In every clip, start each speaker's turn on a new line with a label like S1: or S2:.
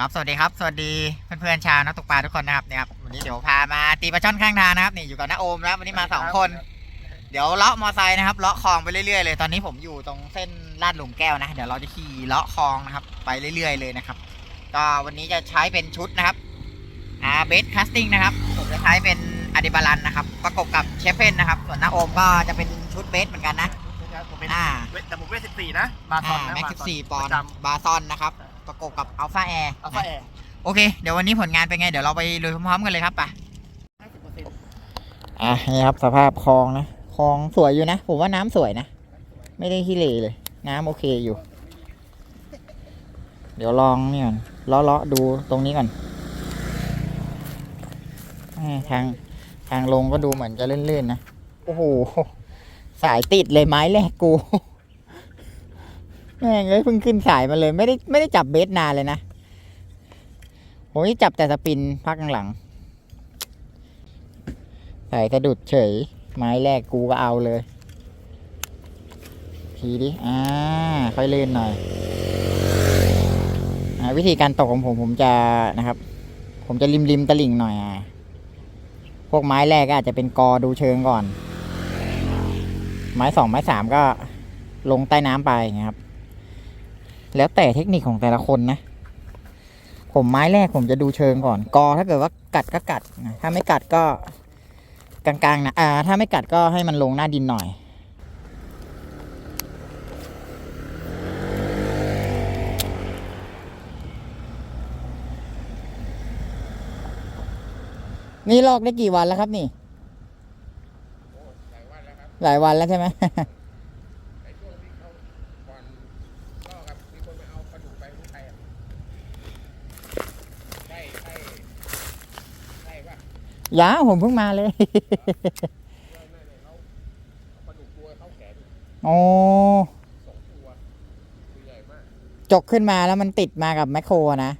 S1: ครับสวัสดีครับสวัสดีเพื่อนๆชาวนักตกปลาทุกคนนะครับเนี่ยครับวันนี้เดี๋ยวพามาตีปลาช่อนข้างทางนะครับนี่อยู่กับน้าโอมแล้ววันนี้มาสองคน เดี๋ยวเลาะมอไซค์นะครับเลาะคลองไปเรื่อยๆเลย ตอนนี้ผมอยู่ตรงเส้นลาดหลุมแก้วนะเดี๋ยวเราจะขี่เลาะคลองนะครับ ไปเรื่อยๆเลยนะครับ ก็วันนี้จะใช้เป็นชุดนะครับอ่าเบสคัสติ้งนะครับผมจะใช้เป็นอะดิบาลันนะครับประกบกับเชฟเฟนนะครับส่วนน้าโอมก็จะเป็นชุดเบสเหมือนกันนะ
S2: ผมเป็น
S1: อ่า
S2: เวทแต่ผมเวทสิบสี่นะบาซอนนะ
S1: แม็ก
S2: บา
S1: ซ์
S2: ซอน
S1: สี่ปอนด์
S2: ประจ
S1: บาซอนนะครับ ประกบกับอัลฟาแอร์ำ
S2: อัลฟาแอร์
S1: โอเค เดี๋ยววันนี้ผลงานเป็นไง เดี๋ยวเราไปลุยพร้อมๆกันเลยครับไป
S2: ห้าสิบเปอร์เซ็นต์
S1: อะนี่ครับสภาพคลองนะคลองสวยอยู่นะ ผมว่าน้ำสวยนะ ไม่ได้ขี้เหร่เลย น้ำโอเคอยู่ เดี๋ยวลองนี่ก่อนเลาะๆดูตรงนี้ก่อนแม่ทางทางลงก็ดูเหมือนจะลื่นๆนะ โอ้โห สายติดเลยไม้แรกกู แม่งเอ้ยเพิ่งขึ้นสายมาเลย ไม่ได้ไม่ได้จับเบสนานเลยนะผมนี่จับแต่สปินพักหลังๆสายสะดุดเฉย ไม้แรกกูก็เอาเลย ทีดิ อ่า ค่อยเล่นหน่อยอวิธีการตกของผมผมจะนะครับ ผมจะริมริมๆตลิ่งหน่อยอะพวกไม้แรกก็อาจจะเป็นกอดูเชิงก่อน ไม้สองไม้สามก็ลงใต้น้ำไปอย่างเงี้ยครับ แล้วแต่เทคนิคของแต่ละคนนะ ผมไม้แรกผมจะดูเชิงก่อน กอถ้าเกิดว่ากัดก็กัด ถ้าไม่กัดก็กลางๆนะอ่า ถ้าไม่กัดก็ให้มันลงหน้าดินหน่อยนี่ลอกได้กี่วันแล้วครับนี่ หลายวันแล้วใช่ไหม ยาผมเพิ่งมาเลยโอ้จกขึ้นมาแล้วมันติดมากับแมคโครอะนะ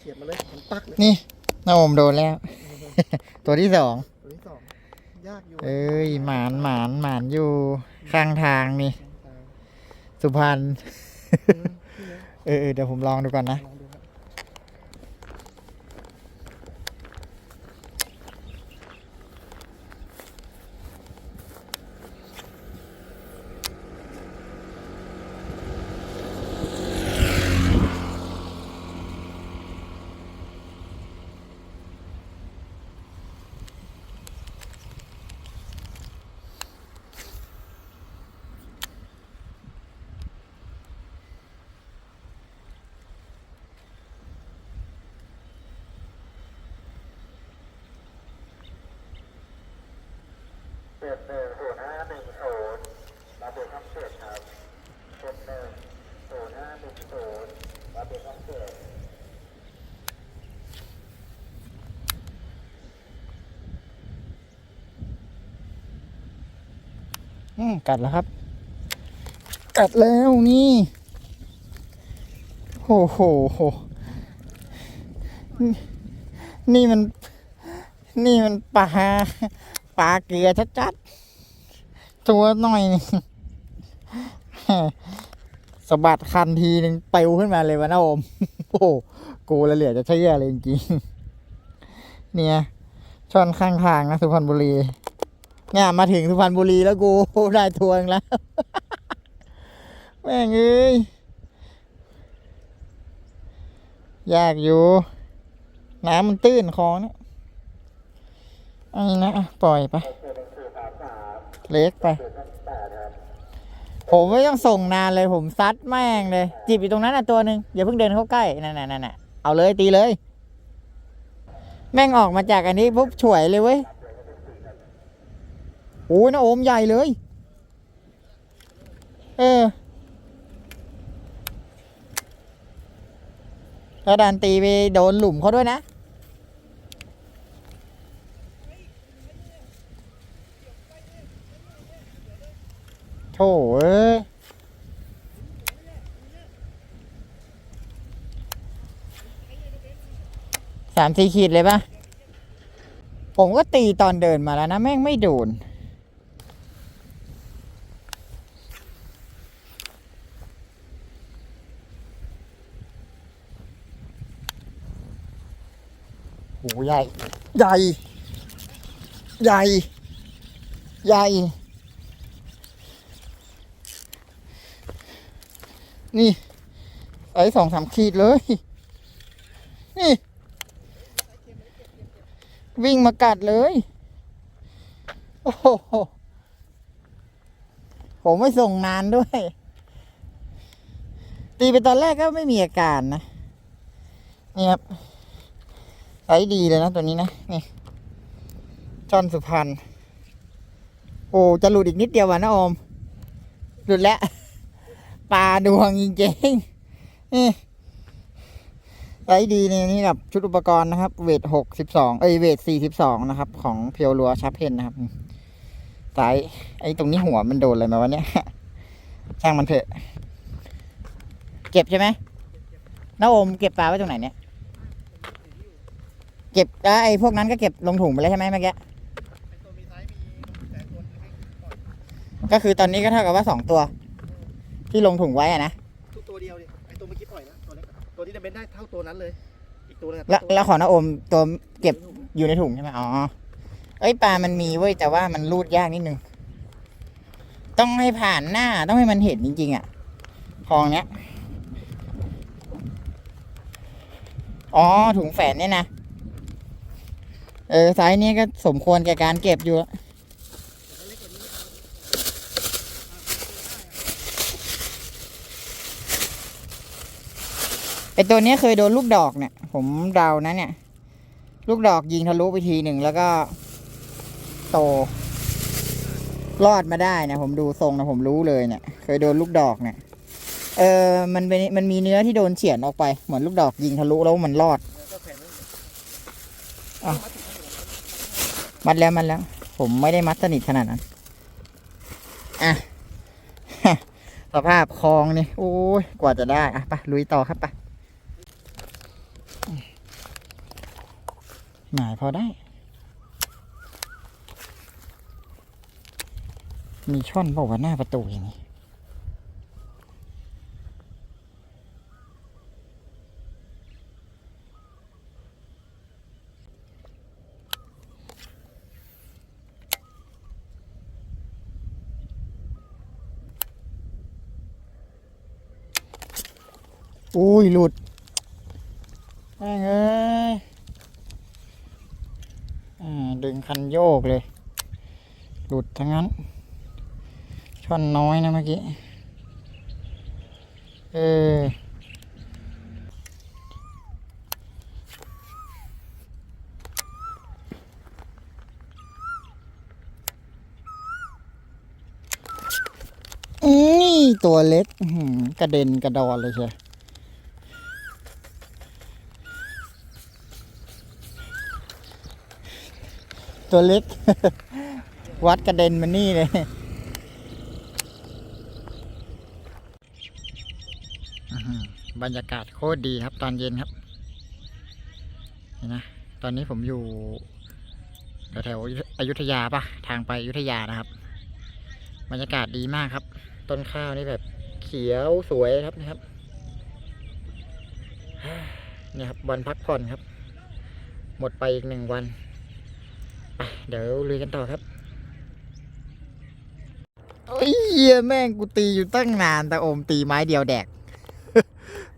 S2: เฉียดมาเลยมันปักเลย
S1: นี่น้าโอมโดนแล้ว ตัวที่สอง
S2: ตัวที่สองยากอยู่
S1: เอ้ยหมานหมานหมานอยู่ข้างทางนี่ สุพรรณ เออเออเดี๋ยวผมลองดูก่อนนะ
S3: จ็ดหนึ่งศูนย์ห้าหนึ่งศูนย์รับเบอร์ช่องเจ็ดครับเจ็ดหนึ่งศูนย์ห้าหนึ่งศูนย์รับเบอร์ช่องเจ็ด
S1: อืมกัดแล้วครับ กัดแล้วนี่โหโหโหนี่นี่มัน นี่มันปลา ปลาเกลือชัดๆตัวหน่อยสะบัดคันทีนึงเปลวขึ้นมาเลยวะนะอมโอ้โหกูละเหลือจะเชื่อเลยจริงๆเนี่ยชอนข้างทางนะสุพรรณบุรี เนี่ยมาถึงสุพรรณบุรีแล้วกูได้ทวร์อีกแล้ว แม่งเอ้ยยากอยู่ น้ำมันตื้นคลองเนี่ย อันนี้นะอะปล่อยไป เล็กไป ผมไม่ต้องส่งนานเลยผมซัดแม่งเลย จีบอยู่ตรงนั้นน่ะตัวหนึ่งอย่าเพิ่งเดินเข้าใกล้นั่นน่ะนั่นน่ะเอาเลยตีเลย แม่งออกมาจากอันนี้ปุ๊บฉวยเลยเว้ยโอ้ยนะโอมใหญ่เลย เออแล้วดันตีไปโดนหลุมเขาด้วยนะ โถเอ้ยสามสี่ขีดเลยปะผมก็ตีตอนเดินมาแล้วนะ แม่งไม่โดนโอ้ใหญ่ ใหญ่ ใหญ่ ใหญ่ นี่ไอ้สองสามขีดเลย นี่ วิ่งมากัดเลย โอ้โห ผมไม่ส่งนานด้วย ตีไปตอนแรกก็ไม่มีอาการนะ นี่ครับไซส์ดีเลยนะตัวนี้นะ นี่จอนสุพรรณโอ้ จะหลุดอีกนิดเดียววะนะอม หลุดแล้ว ปลาดวงจริงๆนี่ไซส์ดีเนี่ยนี่กับชุดอุปกรณ์นะครับ เวทหกสิบสองเอ้ยเวทสี่สิบสองนะครับ ของเพียวรัวชับเพนนะครับไซส์ไอ้ตรงนี้หัวมันโดนอะไรมาวะเนี่ยช่างมันเถอะ เก็บใช่ไหมน้าอมเก็บปลาไว้ตรงไหนเนี่ย เก็บแล้วไอ้พวกนั้นก็เก็บลงถุงไปแล้วใช่ไหมเมื่อกี้ก็คือตอนนี้ก็เท่ากับว่าสองตัว ที่ลงถุงไว้อะนะ
S2: ทุกตัวเดียวดิไอตัวเมื่อกี้ปล่อยนะตัวเล็กตัวที่จะเป็นได้เท่าตัวนั้นเลย อีกตัวนึงอะ
S1: แล้วแล้วของน้าโอมตัวเก็บอยู่ในถุงใช่ไหมอ๋อเอ้ยปลามันมีเว้ยแต่ว่ามันรูดยากนิดนึง ต้องให้ผ่านหน้าต้องให้มันเห็นจริงๆอะคลองเนี้ยอ๋อถุงแฝนเนี่ยนะ เออไซส์นี้ก็สมควรแก่การเก็บอยู่อะ ไอตัวนี้เคยโดนลูกดอกเนี่ย ผมเดานะเนี่ย ลูกดอกยิงทะลุไปทีหนึ่งแล้วก็โต รอดมาได้นะผมดูทรงนะผมรู้เลยเนี่ย เคยโดนลูกดอกเนี่ยเออมันเป็นมันมีเนื้อที่โดนเฉียนออกไปเหมือนลูกดอกยิงทะลุแล้วมันรอด
S2: ก็แขวนไว้
S1: มัดแล้วมันแล้ว ผมไม่ได้มัดสนิทขนาดนั้นอะสภาพคลองนี่โอ้ยกว่าจะได้อะไปลุยต่อครับไป หมายพอได้ มีช่อนบอกว่าวะหน้าประตูอย่างนี้อุ้ย หลุดแม่งเอ้ย ดึงคันโยกเลย หลุดทั้งนั้น ช่อนน้อยนะเมื่อกี้ เออนี่ตัวเล็กกระเด็นกระดอนเลยเชี ตัวเล็ก วัดกระเด็นมานี่เลยบรรยากาศโคตรดีครับ ตอนเย็นครับเห็นนะตอนนี้ผมอยู่แถวๆอยุธยาปะทางไปอยุธยานะครับ บรรยากาศดีมากครับ ต้นข้าวนี่แบบเขียวสวยครับนะครับเนี่ยครับวันพักผ่อนครับ หมดไปอีกหนึ่งวัน เดี๋ยวลุยกันต่อครับโอ้ยเหี้ยแม่งกูตีอยู่ตั้งนาน แต่โอมตีไม้เดียวแดก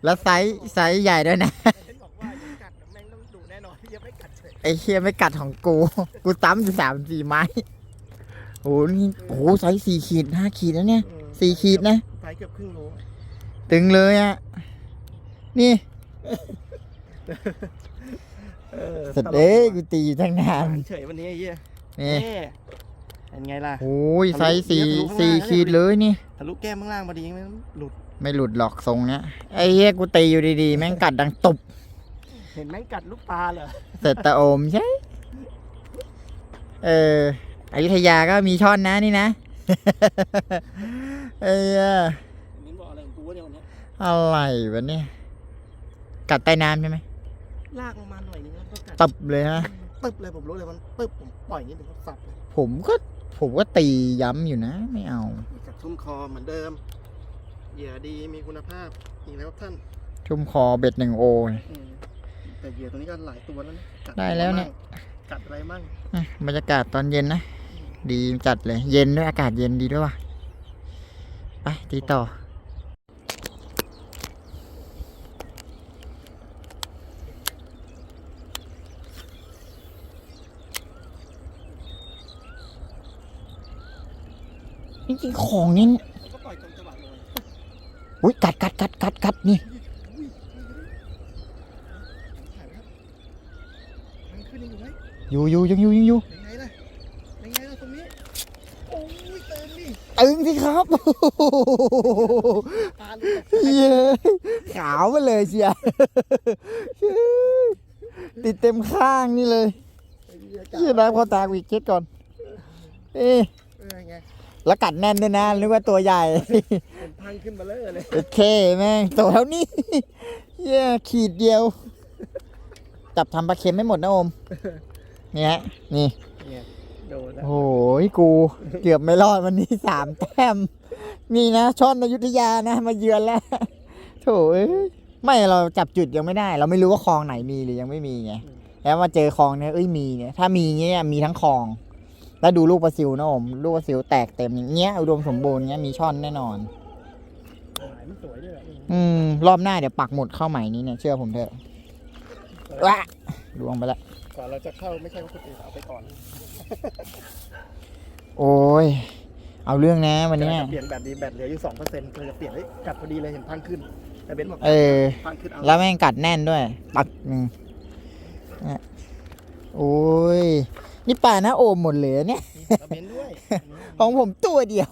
S1: แล้วไซส์ไซส์ใหญ่ด้วยนะ
S2: เห็นบอกว่ายังกัดแม่งต้องดุแน่นอนยังไม่กัดเฉย
S1: ไอ้เฮียไม่กัดของกู กูซ้ำอยู่สามสี่ไม้ โอ้โหนี่โอ้โหไซส์สี่ขีดห้าขีดแล้วเนี่ยสี่ขีดนะ
S2: ไซส์เกือบครึ่งโล
S1: ตึงเลยอะนี่
S2: เออ
S1: เสร็จเอ้ยกูตีอยู่ตั้งนาน
S2: เฉยวันนี้ไอ้เหี้ย
S1: นี่
S2: เอ๊ะเป็นไงล่ะ
S1: โอ้ยไซส์สี่
S2: ทะลุข้างล่าง
S1: สี่
S2: นะ
S1: ขีดเลยนี่
S2: ทะลุแก้มข้างล่างพอดีไม่หลุด
S1: ไม่หลุดหรอกทรงเนี้ย ไอ้เฮียกูตีอยู่ดีๆ แม่งกัดดังตุบ
S2: เห็นแม่งกัดลูกปลาเหรอ
S1: เสร็จตะโอมใช่ เอออยุธยาก็มีช่อนนะนี่นะ เออ
S2: มิ้นบอกอะไรของกูวะเนี่ยวันเนี้ย
S1: อะไรวะเนี่ย กัดใต้น้ำใช่ไหม
S2: ลากลงมา
S1: ตับเลยฮะ
S2: ตึบเลยผมรู้เลยมันตึบผมปล่อยนิดนึงก็สับเลย
S1: ผมก็ผมก็ตีย้ำอยู่นะ ไม่เอา
S2: จับทุ่มคอเหมือนเดิมเหยื่อดีมีคุณภาพอีกแล้วท่าน
S1: ชุ่มคอเบ็ดหนึ่งโอ
S2: อืมไปแต่เหยื่อตัวนี้ก็หลายตัวแล้วนะกั
S1: ได้แล้วเนี่ย
S2: กัดอะไรมั่ง
S1: อะบรรยากาศตอนเย็นนะ ดีจัดเลย เย็นด้วยอากาศเย็นดีด้วยว่ะ ไปตีต่อ ริงของนี่
S2: แล้วก็ปล่อยตรงจังหวะลอย
S1: อุ้ยกัดกัดกัดกัดกัดนี่
S2: อยู่อยู่
S1: ยังอยู่ยังอยู่
S2: ยังไงล่ะยังไงล่ะตรงนี้โอ้ยเติมดิ
S1: ตึงสิครับเย้ขาวไปเลยเชียติดเต็มข้างนี่เลยเชี่ยน้ำเขาตากูอีกเช็ดก่อน เอ๊ะ แล้วกัดแน่นด้วยนะนึกว่าตัวใหญ่
S2: เป็นพังขึ้นมาเลยเลย
S1: โอเคแม่งตัวเท่านี้เย้ขีดเดียว จับทำปลาเค็มไม่หมดนะโอมนี่ฮะนี่
S2: เนี่ยโดนแล้ว
S1: โอ้ยกู เกือบไม่รอดวันนี้สามแต้มนี่นะช่อนอยุธยานะ มาเยือนแล้วโถเอ้ยไม่เราจับจุดยังไม่ได้ เราไม่รู้ว่าคลองไหนมีหรือยังไม่มีไงแล้วมาเจอคลองเนี่ยเอ้ยมีเนี่ยถ้ามีเงี้ยมีทั้งคลอง แล้วดูลูกปลาซิวนะผมลูกปลาซิวแตกเต็มอย่างเงี้ยอุดมสมบูรณ์เงี้ยมีช่อนแน่นอน
S2: หายมันสวยด้วยอะ
S1: อืม รอบหน้าเดี๋ยวปักหมุดเข้าใหม่นี้เนี่ยเชื่อผมเถอะว้าลวงไปละ
S2: ก่อนเราจะเข้าไม่ใช่ว่าคนอื่นเอาไปก่อน
S1: โอ้ยเอาเรื่องนะวันเนี้ย
S2: จะเปลี่ยนแบตดีแบตเหลืออยู่สองเปอร์เซ็นต์เราจะเปลี่ยนเฮ้ยกัดพอดีเลยเห็นพังขึ้นแต่เบนซ์บอก
S1: เออ
S2: พังขึ้นเอา
S1: แล้วแม่งกัดแน่นด้วย ปักหนึ่งเนี่ยโอ้ย นี่ป่านะโอมหมดเลยเนี่ย
S2: แล้วเบนซ์ด้วย
S1: ของผมตัวเดียว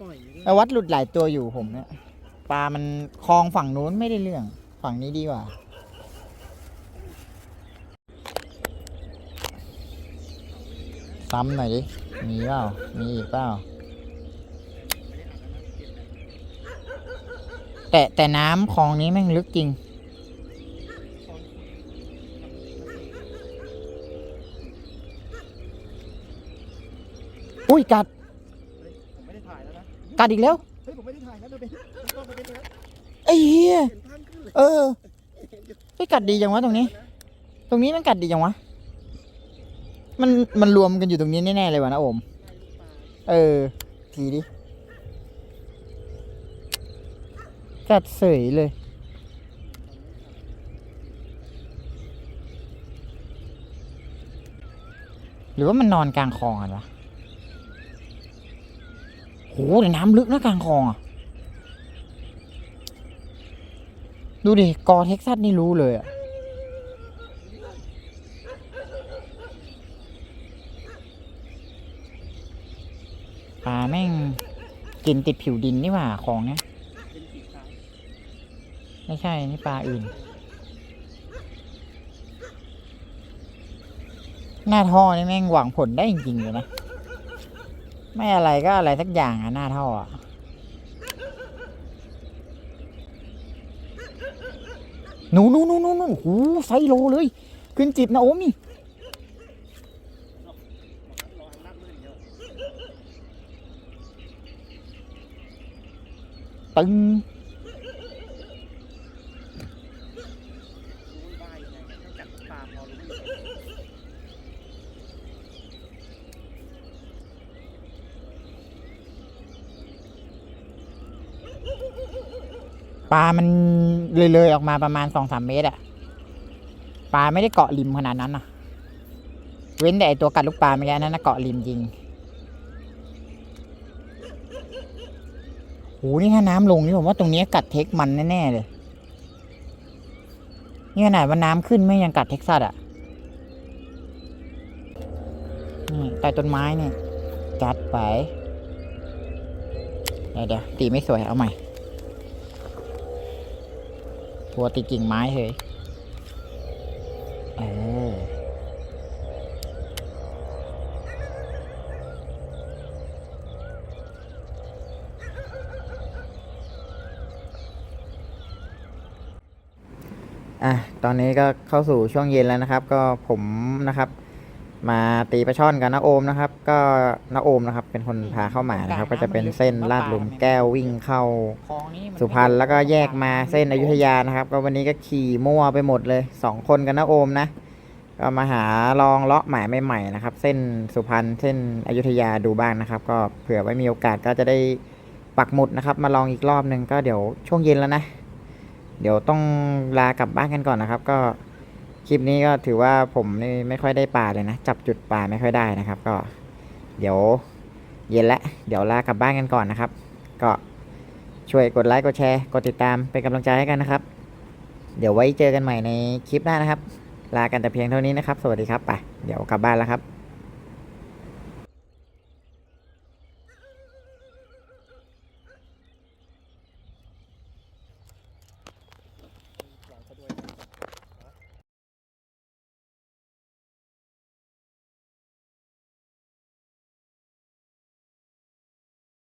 S2: ปล่อยอยู่ด้วย
S1: แต่วัดหลุดหลายตัวอยู่ผมเนี่ยปลามันคลองฝั่งนู้นไม่ได้เรื่อง ฝั่งนี้ดีกว่า ซ้ำหน่อยดิ มีเปล่า มีอีกเปล่า แต่แต่น้ำคลองนี้แม่งลึกจริง อุ้ยกัด
S2: เฮ้ยผมไม่ได้ถ่ายแล้วนะ
S1: กัดอีกแล้ว
S2: เฮ้ยผมไม่ได้ถ่ายนะเบนซ์ต้องไปเบนซ์นะ
S1: ไอ้เหี้ย
S2: เห็นพังขึ้นเลย
S1: เออไปกัดดีจังวะตรงนี้ ตรงนี้มันกัดดีจังวะมันมันรวมกันอยู่ตรงนี้แน่ๆเลยวะนะโอม เออทีดิกัดเสยเลยหรือว่ามันนอนกลางคลองกันวะ โหแต่น้ำลึกนะกลางคลองอะ ดูดิ กอเท็กซัสนี่รู้เลยอะ ปลาแม่งกินติดผิวดินนี่หว่าของเนี้ย ไม่ใช่ นี่ปลาอื่น หน้าท่อนี่แม่งหวังผลได้จริงๆเลยนะ ไม่อะไรก็อะไรสักอย่างอะหน้าท่ออะหนูหนูหนูหนูหนูโอ้ไซโลเลย ขึ้นจิบนะโอมนี่
S2: รออันนับมือเดียว
S1: ตึง
S2: รู้ว่าบ้ายังไงต้องจับตามพอรู้อยู่
S1: ปลามันเลยๆออกมาประมาณสองสามเมตรอะปลาไม่ได้เกาะริมขนาดนั้นนะเว้นแต่ไอตัวกัดลูกปลาเมื่อกี้นั่นนะเกาะริมจริงโหนี่ถ้าน้ำลงนี่ผมว่าตรงนี้กัดเท็กมันแน่ๆเลยนี่ขนาดว่าน้ำขึ้นไม่ยังกัดเท็กซัสอะนี่ใต้ต้นไม้นี่กัดไป เดี๋ยวเดี๋ยวตีไม่สวยเอาใหม่หัวติดกิ่งไม้เฉยเอออะ ตอนนี้ก็เข้าสู่ช่วงเย็นแล้วนะครับ ก็ผมนะครับ มาตีปลาช่อนกับน้าโอมนะครับ ก็น้าโอมนะครับ เป็นคนพาเข้ามานะครับ ก็จะเป็นเส้นลาดหลุมแก้ววิ่งเข้าสุพรรณแล้วก็แยกมาเส้นอยุธยานะครับ ก็วันนี้ก็ขี่มั่วไปหมดเลยสองคนกับนนะโอมนะก็มาหาลองเลาะหมายใหม่ๆนะครับ เส้นสุพรรณเส้นอยุธยาดูบ้างนะครับ ก็เผื่อไว้มีโอกาสก็จะได้ปักหมุดนะครับ มาลองอีกรอบหนึ่งก็เดี๋ยวช่วงเย็นแล้วนะ เดี๋ยวต้องลากลับบ้านกันก่อนนะครับ ก็ คลิปนี้ก็ถือว่าผมนี่ไม่ค่อยได้ปลาเลยนะ จับจุดปลาไม่ค่อยได้นะครับ ก็เดี๋ยวเย็นแล้วเดี๋ยวลากลับบ้านกันก่อนนะครับ ก็ช่วยกดไลค์กดแชร์กดติดตามเป็นกำลังใจให้กันนะครับ เดี๋ยวไว้เจอกันใหม่ในคลิปหน้านะครับ ลากันแต่เพียงเท่านี้นะครับ สวัสดีครับไปเดี๋ยวกลับบ้านแล้วครับ